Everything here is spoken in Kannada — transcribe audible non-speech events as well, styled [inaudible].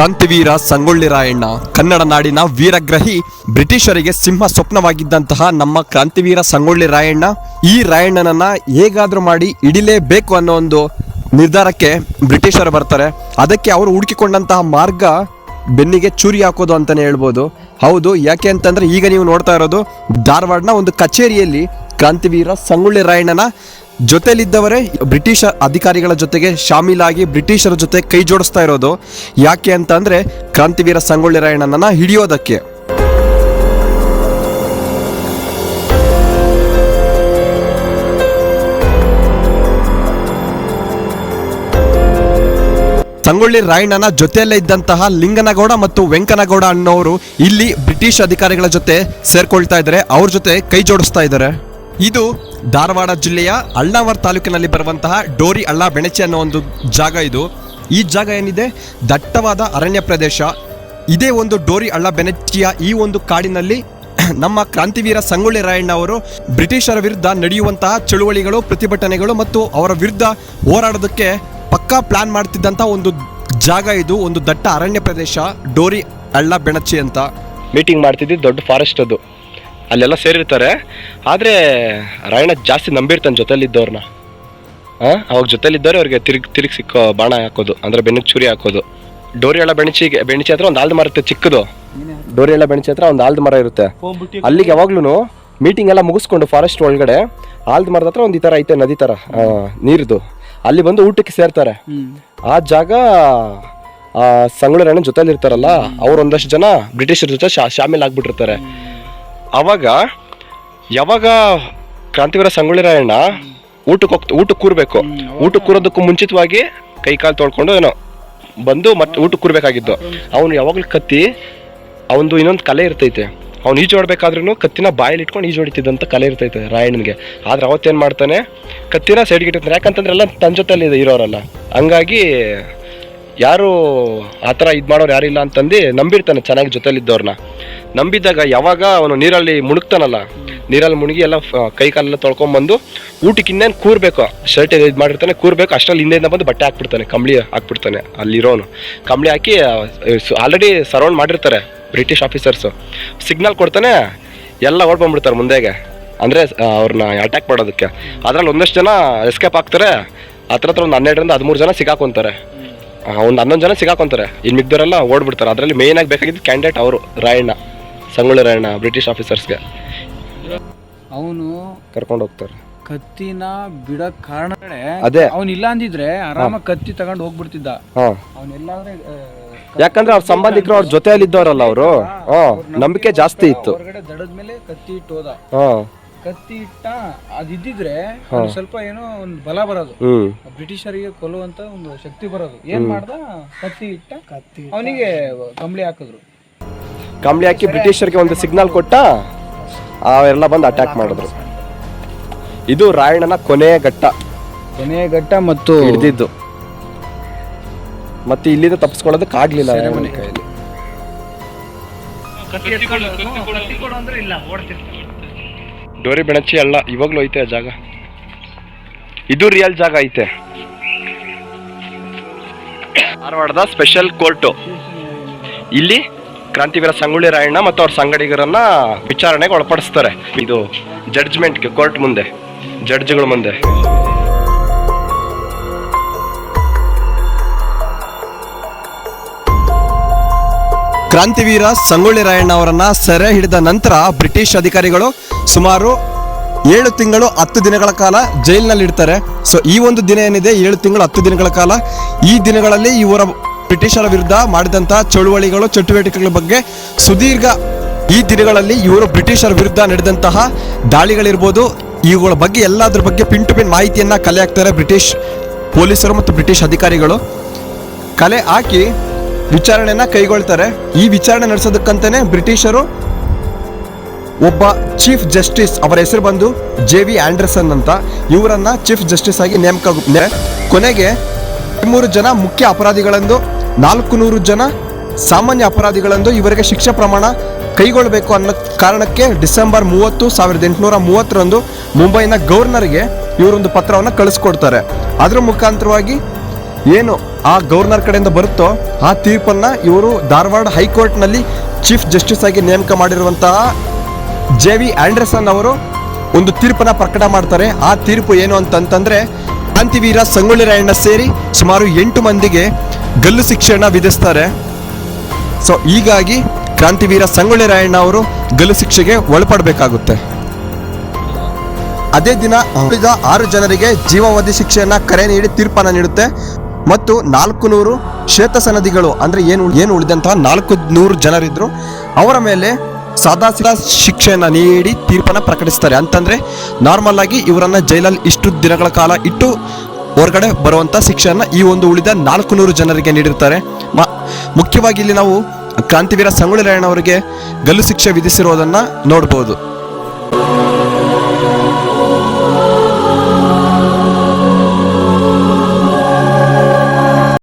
ಕ್ರಾಂತಿವೀರ ಸಂಗೊಳ್ಳಿ ರಾಯಣ್ಣ. ಕನ್ನಡ ನಾಡಿನ ವೀರಗ್ರಹಿ ಬ್ರಿಟಿಷರಿಗೆ ಸಿಂಹ ಸ್ವಪ್ನವಾಗಿದ್ದಂತಹ ನಮ್ಮ ಕ್ರಾಂತಿವೀರ ಸಂಗೊಳ್ಳಿ ರಾಯಣ್ಣ, ಈ ರಾಯಣ್ಣನನ್ನ ಹೇಗಾದ್ರೂ ಮಾಡಿ ಇಡಿಲೇಬೇಕು ಅನ್ನೋ ಒಂದು ನಿರ್ಧಾರಕ್ಕೆ ಬ್ರಿಟಿಷರು ಬರ್ತಾರೆ. ಅದಕ್ಕೆ ಅವರು ಹುಡುಕಿಕೊಂಡಂತಹ ಮಾರ್ಗ ಬೆನ್ನಿಗೆ ಚೂರಿ ಹಾಕೋದು ಅಂತಾನೆ ಹೇಳ್ಬೋದು. ಹೌದು, ಯಾಕೆ ಅಂತಂದ್ರೆ ಈಗ ನೀವು ನೋಡ್ತಾ ಇರೋದು ಧಾರವಾಡನ ಒಂದು ಕಚೇರಿಯಲ್ಲಿ ಕ್ರಾಂತಿವೀರ ಸಂಗೊಳ್ಳಿ ರಾಯಣ್ಣನ ಜೊತೆಲಿದ್ದವರೇ ಬ್ರಿಟಿಷ್ ಅಧಿಕಾರಿಗಳ ಜೊತೆಗೆ ಶಾಮೀಲಾಗಿ ಬ್ರಿಟಿಷರ ಜೊತೆ ಕೈ ಜೋಡಿಸ್ತಾ ಇರೋದು ಯಾಕೆ ಅಂತ ಅಂದ್ರೆ ಕ್ರಾಂತಿವೀರ ಸಂಗೊಳ್ಳಿ ರಾಯಣ್ಣನನ್ನ ಹಿಡಿಯೋದಕ್ಕೆ. ಸಂಗೊಳ್ಳಿ ರಾಯಣ್ಣನ ಜೊತೆಯಲ್ಲೇ ಇದ್ದಂತಹ ಲಿಂಗನಗೌಡ ಮತ್ತು ವೆಂಕನಗೌಡ ಅನ್ನೋರು ಇಲ್ಲಿ ಬ್ರಿಟಿಷ್ ಅಧಿಕಾರಿಗಳ ಜೊತೆ ಸೇರ್ಕೊಳ್ತಾ ಇದ್ದಾರೆ, ಅವ್ರ ಜೊತೆ ಕೈ ಜೋಡಿಸ್ತಾ ಇದ್ದಾರೆ. ಇದು ಧಾರವಾಡ ಜಿಲ್ಲೆಯ ಅಳ್ನಾವರ್ ತಾಲೂಕಿನಲ್ಲಿ ಬರುವಂತಹ ಡೋರಿ ಅಳ್ಳ ಬೆಣಚಿ ಅನ್ನೋ ಒಂದು ಜಾಗ ಇದು. ಈ ಜಾಗ ಏನಿದೆ? ದಟ್ಟವಾದ ಅರಣ್ಯ ಪ್ರದೇಶ. ಇದೇ ಒಂದು ಡೋರಿ ಅಳ್ಳ ಬೆನಚಿಯ ಈ ಒಂದು ಕಾಡಿನಲ್ಲಿ [clears throat] ನಮ್ಮ ಕ್ರಾಂತಿವೀರ ಸಂಗೊಳ್ಳಿ ರಾಯಣ್ಣ ಅವರು ಬ್ರಿಟಿಷರ ವಿರುದ್ಧ ನಡೆಯುವಂತಹ ಚಳುವಳಿಗಳು, ಪ್ರತಿಭಟನೆಗಳು ಮತ್ತು ಅವರ ವಿರುದ್ಧ ಹೋರಾಡೋದಕ್ಕೆ ಪಕ್ಕಾ ಪ್ಲಾನ್ ಮಾಡ್ತಿದ್ದಂಥ ಒಂದು ಜಾಗ ಇದು, ಒಂದು ದಟ್ಟ ಅರಣ್ಯ ಪ್ರದೇಶ, ಡೋರಿ ಅಳ್ಳ ಬೆಣಚಿ ಅಂತ. ಮೀಟಿಂಗ್ ಮಾಡ್ತಿದ್ವಿ, ದೊಡ್ಡ ಫಾರೆಸ್ಟ್ ಅದು. ಅಲ್ಲೆಲ್ಲ ಸೇರಿರ್ತಾರೆ. ಆದರೆ ರಾಯಣ್ಣ ಜಾಸ್ತಿ ನಂಬಿರ್ತಾನೆ ಜೊತೆಲಿದ್ದವ್ರನ್ನ ಹಾಂ ಅವಾಗ ಜೊತೆಲಿದ್ದವ್ರೆ ಅವ್ರಿಗೆ ತಿರುಗಿ ತಿರುಗಿ ಸಿಕ್ಕೋ ಬಾಣ ಹಾಕೋದು. ಅಂದರೆ ಬೆನ್ನಿಗೆ ಚೂರಿ ಹಾಕೋದು. ಡೋರಿಯಳ ಬೆಣಚಿಗೆ ಬೆಣಚಿ ಹತ್ರ ಒಂದು ಆಲ್ದ ಮರ ಇರುತ್ತೆ ಚಿಕ್ಕದು. ಡೋರಿಯಳ ಬೆಣಚಿ ಹತ್ರ ಒಂದು ಆಲ್ದ ಮರ ಇರುತ್ತೆ. ಅಲ್ಲಿಗೆ ಯಾವಾಗ್ಲೂ ಮೀಟಿಂಗ್ ಎಲ್ಲ ಮುಗಿಸ್ಕೊಂಡು ಫಾರೆಸ್ಟ್ ಒಳಗಡೆ ಆಲ್ದ ಮರದ ಹತ್ರ ಒಂದು ಈ ಥರ ಐತೆ ನದಿ ಥರ ನೀರಿದು. ಅಲ್ಲಿ ಬಂದು ಊಟಕ್ಕೆ ಸೇರ್ತಾರೆ. ಆ ಜಾಗ ಸಂಗಳೂರಣ್ಣ ಸಂಗೊಳ್ಳಿ ರಾಯಣ್ಣ ಜೊತೆಲಿ ಇರ್ತಾರಲ್ಲ ಅವ್ರು ಒಂದಷ್ಟು ಜನ ಬ್ರಿಟಿಷರ ಜೊತೆ ಶಾ ಶಾಮೀಲ್ ಆಗ್ಬಿಟ್ಟಿರ್ತಾರೆ. ಅವಾಗ ಯಾವಾಗ ಕ್ರಾಂತಿವೀರ ಸಂಗೊಳ್ಳಿ ರಾಯಣ್ಣ ಊಟಕ್ಕೆ ಹೋಗ್ತ ಊಟಕ್ಕೆ ಕೂರಬೇಕು. ಊಟಕ್ಕೆ ಕೂರೋದಕ್ಕೂ ಮುಂಚಿತವಾಗಿ ಕೈ ಕಾಲು ತೊಳ್ಕೊಂಡು ಏನೋ ಬಂದು ಮತ್ತೆ ಊಟಕ್ಕೆ ಕೂರ್ಬೇಕಾಗಿದ್ದು. ಅವನು ಯಾವಾಗಲೂ ಕತ್ತಿ ಅವನದು ಇನ್ನೊಂದು ಕಲೆ ಇರ್ತೈತೆ. ಅವ್ನು ಈಜು ಹೊಡ್ಬೇಕಾದ್ರೂ ಕತ್ತಿನ ಬಾಯಲ್ಲಿ ಇಟ್ಕೊಂಡು ಈಜು ಹೊಡಿತಿದ್ದಂತ ಕಲೆ ಇರ್ತೈತೆ ರಾಯಣ್ಣನಿಗೆ. ಆದ್ರೆ ಅವತ್ತೇನು ಮಾಡ್ತಾನೆ? ಕತ್ತಿನ ಸೈಡ್ಗೆ ಇಟ್ಟಿರ್ತಾನೆ. ಯಾಕಂತಂದ್ರೆ ಎಲ್ಲ ತನ್ನ ಜೊತೆಯಲ್ಲಿ ಇರೋರಲ್ಲ. ಹಂಗಾಗಿ ಯಾರು ಆ ಥರ ಇದು ಮಾಡೋರು ಯಾರಿಲ್ಲ ಅಂತಂದು ನಂಬಿರ್ತಾನೆ, ಚೆನ್ನಾಗಿ ಜೊತೆಲಿದ್ದವ್ರನ್ನ ನಂಬಿದ್ದಾಗ ಯಾವಾಗ ಅವನು ನೀರಲ್ಲಿ ಮುಳುಗ್ತಾನಲ್ಲ ನೀರಲ್ಲಿ ಮುಳುಗಿ ಎಲ್ಲ ಕೈ ಕಾಲೆಲ್ಲ ತೊಳ್ಕೊಂಬಂದು ಊಟಕ್ಕೆ ಕೂರಬೇಕು ಕೂರ್ಬೇಕು, ಶರ್ಟ್ ಇದು ಮಾಡಿರ್ತಾನೆ, ಕೂರ್ಬೇಕು, ಅಷ್ಟರಲ್ಲಿ ಹಿಂದೆಯಿಂದ ಬಂದು ಬಟ್ಟೆ ಹಾಕ್ಬಿಡ್ತಾನೆ, ಕಂಬಳಿ ಹಾಕ್ಬಿಡ್ತಾನೆ, ಅಲ್ಲಿರೋನು. ಕಂಬಳಿ ಹಾಕಿ ಆಲ್ರೆಡಿ ಸರೌಂಡ್ ಮಾಡಿರ್ತಾರೆ ಬ್ರಿಟಿಷ್ ಆಫೀಸರ್ಸು ಸಿಗ್ನಲ್ ಕೊಡ್ತಾನೆ, ಎಲ್ಲ ಓಡ್ಬಂದ್ಬಿಡ್ತಾರೆ ಮುಂದೆಗೆ. ಅಂದರೆ ಅವ್ರನ್ನ ಅಟ್ಯಾಕ್ ಮಾಡೋದಕ್ಕೆ. ಅದರಲ್ಲಿ ಒಂದಷ್ಟು ಜನ ಎಸ್ಕೇಪ್ ಆಗ್ತಾರೆ, ಹತ್ರ ಹತ್ರ ಒಂದು ಹನ್ನೆರಡರಿಂದ ಹದಿಮೂರು ಜನ ಸಿಗಾಕೊಂತಾರೆ. ಒಂದು ಹನ್ನೊಂದು ಜನ ಸಿಗಾಕೊಂತಾರೆ. ಇನ್ನು ಮಿಗ್ದವರೆಲ್ಲ ಓಡ್ಬಿಡ್ತಾರೆ. ಅದರಲ್ಲಿ ಮೇನ್ ಆಗಿ ಬೇಕಾಗಿದ್ದು ಕ್ಯಾಂಡಿಡೇಟ್ ಅವರು ರಾಯಣ್ಣ ಸಂಗೊಳ್ಳಿ ರಾಯಣ್ಣ ಬ್ರಿಟಿಷ್ ಆಫೀಸರ್ಸ್ಗೆ ಅವನು ಕರ್ಕೊಂಡು ಹೋಗ್ತಾರೆ. ಕತ್ತಿನ ಬಿಡಕ್ ಕಾರಣ ಅದೇ. ಅವನ್ ಇಲ್ಲ ಅಂದಿದ್ರೆ ಆರಾಮಾಗಿ ಕತ್ತಿ ತಗೊಂಡು ಹೋಗ್ಬಿಡ್ತಿದ್ದ. ಹಾಂ. ಅವನೆಲ್ಲಾದ್ರೆ ಯಾಕಂದ್ರೆ ಅವ್ರ ಸಂಬಂಧಿಕರು ಅವ್ರ ಜೊತೆಯಲ್ಲಿದ್ದವರಲ್ಲ ಅವರು. ಹಾಂ. ನಂಬಿಕೆ ಜಾಸ್ತಿ ಇತ್ತು. ಹೊರಗಡೆ ದಡದ ಮೇಲೆ ಕತ್ತಿ ಇಟ್ಟು ಹೋದ ಹಾಂ. ಕತ್ತಿ ಇಟ್ಟ ಅದಿದ್ದಿದ್ರೆ ಅವ್ನಿಗೆ ಸ್ವಲ್ಪ ಏನೋ ಒಂದು ಬಲ ಬರೋದು. ಬ್ರಿಟಿಷರಿಗೆ ಕೊಲ್ಲುವಂತ ಒಂದು ಶಕ್ತಿ ಬರೋದು. ಏನ್ ಮಾಡ್ದ? ಕತ್ತಿ ಇಟ್ಟ ಕತ್ತಿ ಅವನಿಗೆ ಕಂಬಳಿ ಹಾಕಿದ್ರು. ಕಂಬಳಿ ಹಾಕಿ ಬ್ರಿಟಿಷರಿಗೆ ಒಂದು ಸಿಗ್ನಲ್ ಕೊಟ್ಟ ಅವೆಲ್ಲ ಬಂದು ಅಟ್ಯಾಕ್ ಮಾಡಿದ್ರು. ಇದು ರಾಯಣ್ಣನ ಕೊನೆಯ ಘಟ್ಟ. ಕೊನೆಯ ಘಟ್ಟ ಮತ್ತು ಹಿಡಿದಿದ್ದು. ಮತ್ತೆ ಇಲ್ಲಿಂದ ತಪ್ಪಿಸ್ಕೊಳ್ಳೋದಕ್ಕೆ ಆಗ್ಲಿಲ್ಲ ರಾಯಣ್ಣನ ಕೈಯಲ್ಲಿ. ಡೋರಿ ಬೆಣಚಿ ಅಲ್ಲ, ಇವಾಗಲೂ ಐತೆ ಜಾಗ. ಇದು ರಿಯಲ್ ಜಾಗ ಐತೆ. ಧಾರವಾಡದ ಸ್ಪೆಷಲ್ ಕೋರ್ಟು ಇಲ್ಲಿ ಕ್ರಾಂತಿವೀರ ಸಂಗೊಳ್ಳಿ ರಾಯಣ್ಣ ಮತ್ತು ಅವ್ರ ಸಂಗಡಿಗರನ್ನ ವಿಚಾರಣೆಗೆ ಒಳಪಡಿಸ್ತಾರೆ. ಇದು ಜಡ್ಜ್ಮೆಂಟ್ಗೆ ಕೋರ್ಟ್ ಮುಂದೆ ಜಡ್ಜ್ಗಳ ಮುಂದೆ. ಕ್ರಾಂತಿವೀರ ಸಂಗೊಳ್ಳಿ ರಾಯಣ್ಣ ಅವರನ್ನ ಸೆರೆ ಹಿಡಿದ ನಂತರ ಬ್ರಿಟಿಷ್ ಅಧಿಕಾರಿಗಳು ಸುಮಾರು ಏಳು ತಿಂಗಳು ಹತ್ತು ದಿನಗಳ ಕಾಲ ಜೈಲಿನಲ್ಲಿ ಇಡ್ತಾರೆ ಸೊ ಈ ಒಂದು ದಿನ ಏನಿದೆ? ಏಳು ತಿಂಗಳು ಹತ್ತು ದಿನಗಳ ಕಾಲ. ಈ ದಿನಗಳಲ್ಲಿ ಇವರ ಬ್ರಿಟಿಷರ ವಿರುದ್ಧ ಮಾಡಿದಂಥ ಚಳುವಳಿಗಳು, ಚಟುವಟಿಕೆಗಳ ಬಗ್ಗೆ ಸುದೀರ್ಘ ಈ ದಿನಗಳಲ್ಲಿ ಇವರು ಬ್ರಿಟಿಷರ ವಿರುದ್ಧ ನಡೆದಂತಹ ದಾಳಿಗಳಿರ್ಬೋದು. ಇವುಗಳ ಬಗ್ಗೆ ಎಲ್ಲದರ ಬಗ್ಗೆ ಪಿನ್ ಟು ಪಿನ್ ಮಾಹಿತಿಯನ್ನು ಕಲೆ ಹಾಕ್ತಾರೆ ಬ್ರಿಟಿಷ್ ಪೊಲೀಸರು ಮತ್ತು ಬ್ರಿಟಿಷ್ ಅಧಿಕಾರಿಗಳು. ಕಲೆ ಹಾಕಿ ವಿಚಾರಣೆನ ಕೈಗೊಳ್ತಾರೆ. ಈ ವಿಚಾರಣೆ ನಡೆಸೋದಕ್ಕಂತಾನೆ ಬ್ರಿಟಿಷರು ಒಬ್ಬ ಚೀಫ್ ಜಸ್ಟಿಸ್ ಅವರ ಹೆಸರು ಬಂದು ಜೆ ವಿ ಆಂಡರ್ಸನ್ ಅಂತ. ಇವರನ್ನ ಚೀಫ್ ಜಸ್ಟಿಸ್ ಆಗಿ ನೇಮಕ ಕೊನೆಗೆ ಮೂರು ಜನ ಮುಖ್ಯ ಅಪರಾಧಿಗಳೆಂದು ನಾಲ್ಕು ನೂರು ಜನ ಸಾಮಾನ್ಯ ಅಪರಾಧಿಗಳೆಂದು ಇವರಿಗೆ ಶಿಕ್ಷೆ ಪ್ರಮಾಣ ಕೈಗೊಳ್ಳಬೇಕು ಅನ್ನೋ ಕಾರಣಕ್ಕೆ ಡಿಸೆಂಬರ್ ಮೂವತ್ತು, ಸಾವಿರದ ಎಂಟುನೂರ ಮೂವತ್ತರಂದು ಮುಂಬೈನ ಗವರ್ನರ್ಗೆ ಇವರೊಂದು ಪತ್ರವನ್ನು ಕಳಿಸ್ಕೊಡ್ತಾರೆ. ಅದರ ಮುಖಾಂತರವಾಗಿ ಏನು ಆ ಗವರ್ನರ್ ಕಡೆಯಿಂದ ಬರುತ್ತೋ, ಆ ತೀರ್ಪನ್ನ ಇವರು ಧಾರವಾಡ ಹೈಕೋರ್ಟ್ನಲ್ಲಿ ಚೀಫ್ ಜಸ್ಟಿಸ್ ಆಗಿ ನೇಮಕ ಮಾಡಿರುವಂತಹ ಜೆ ವಿ ಆಂಡ್ರಸನ್ ಅವರು ಒಂದು ತೀರ್ಪನ್ನ ಪ್ರಕಟ ಮಾಡ್ತಾರೆ. ಆ ತೀರ್ಪು ಏನು ಅಂತಂತಂದ್ರೆ ಕ್ರಾಂತಿವೀರ ಸಂಗೊಳ್ಳಿ ರಾಯಣ್ಣ ಸೇರಿ ಸುಮಾರು ಎಂಟು ಮಂದಿಗೆ ಗಲ್ಲು ಶಿಕ್ಷೆಯನ್ನ ವಿಧಿಸ್ತಾರೆ. ಸೊ ಹೀಗಾಗಿ ಕ್ರಾಂತಿವೀರ ಸಂಗೊಳ್ಳಿ ರಾಯಣ್ಣ ಅವರು ಗಲ್ಲು ಶಿಕ್ಷೆಗೆ ಒಳಪಡಬೇಕಾಗುತ್ತೆ. ಅದೇ ದಿನ ಉಳಿದ ಆರು ಜನರಿಗೆ ಜೀವಾವಧಿ ಶಿಕ್ಷೆಯನ್ನ ಕರೆ ನೀಡಿ ತೀರ್ಪನ್ನ ನೀಡುತ್ತೆ. ಮತ್ತು ನಾಲ್ಕು ನೂರು ಶ್ವೇತಸನದಿಗಳು, ಅಂದ್ರೆ ಏನು ಏನು ಉಳಿದಂತಹ ನಾಲ್ಕು ನೂರು ಜನರಿದ್ರು. ಅವರ ಮೇಲೆ ಸಾದಾ ಶಿಕ್ಷೆಯನ್ನು ನೀಡಿ ತೀರ್ಪನ್ನ ಪ್ರಕಟಿಸ್ತಾರೆ. ಅಂತಂದ್ರೆ ನಾರ್ಮಲ್ ಆಗಿ ಇವರನ್ನ ಜೈಲಲ್ಲಿ ಇಷ್ಟು ದಿನಗಳ ಕಾಲ ಇಟ್ಟು ಹೊರಗಡೆ ಬರುವಂತ ಶಿಕ್ಷೆಯನ್ನ ಈ ಒಂದು ಉಳಿದ ನಾಲ್ಕು ನೂರು ಜನರಿಗೆ ನೀಡಿರ್ತಾರೆ. ಮುಖ್ಯವಾಗಿ ಇಲ್ಲಿ ನಾವು ಕ್ರಾಂತಿವೀರ ಸಂಗೊಳ್ಳಿ ರಾಯಣ್ಣ ಅವರಿಗೆ ಗಲ್ಲು ಶಿಕ್ಷೆ ವಿಧಿಸಿರೋದನ್ನ ನೋಡ್ಬೋದು.